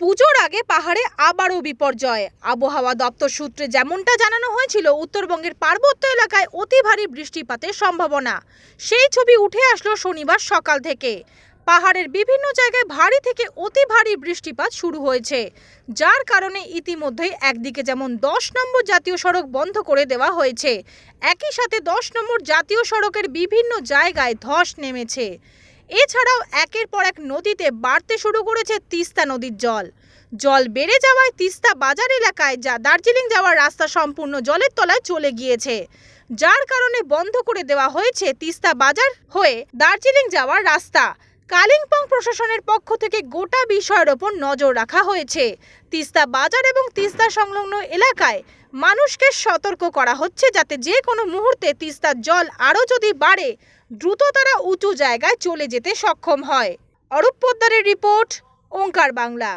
পুজোর আগে পাহাড়ে আবারও বিপর্যয়। আবহাওয়া দপ্তর সূত্রে যেমনটা জানানো হয়েছিল, উত্তরবঙ্গের পার্বত্য এলাকায় অতি ভারী বৃষ্টিপাতের সম্ভাবনা। সেই ছবি উঠে আসলো শনিবার সকাল থেকে। পাহাড়ের বিভিন্ন জায়গায় ভারী থেকে অতি ভারী বৃষ্টিপাত শুরু হয়েছে। যার কারণে ইতিমধ্যেই একদিকে যেমন দশ নম্বর জাতীয় সড়ক বন্ধ করে দেওয়া হয়েছে, একই সাথে দশ নম্বর জাতীয় সড়কের বিভিন্ন জায়গায় ধস নেমেছে। এছাড়াও একের পর এক নদীতে বাড়তে শুরু করেছে তিস্তা নদীর জল। জল বেড়ে যাওয়ায় তিস্তা বাজার এলাকায় যা দার্জিলিং যাওয়ার রাস্তা সম্পূর্ণ জলের তলায় চলে গিয়েছে। যার কারণে বন্ধ করে দেওয়া হয়েছে তিস্তা বাজার হয়ে দার্জিলিং যাওয়ার রাস্তা। কালিম্পং প্রশাসনের পক্ষ থেকে গোটা বিষয়ের ওপর নজর রাখা হয়েছে। তিস্তা বাজার এবং তিস্তা সংলগ্ন এলাকায় মানুষকে সতর্ক করা হচ্ছে যাতে যে কোনো মুহূর্তে তিস্তার জল আরও যদি বাড়ে, দ্রুত তারা উঁচু জায়গায় চলে যেতে সক্ষম হয়। অরূপ পোদ্দারের রিপোর্ট, ওঙ্কার বাংলা।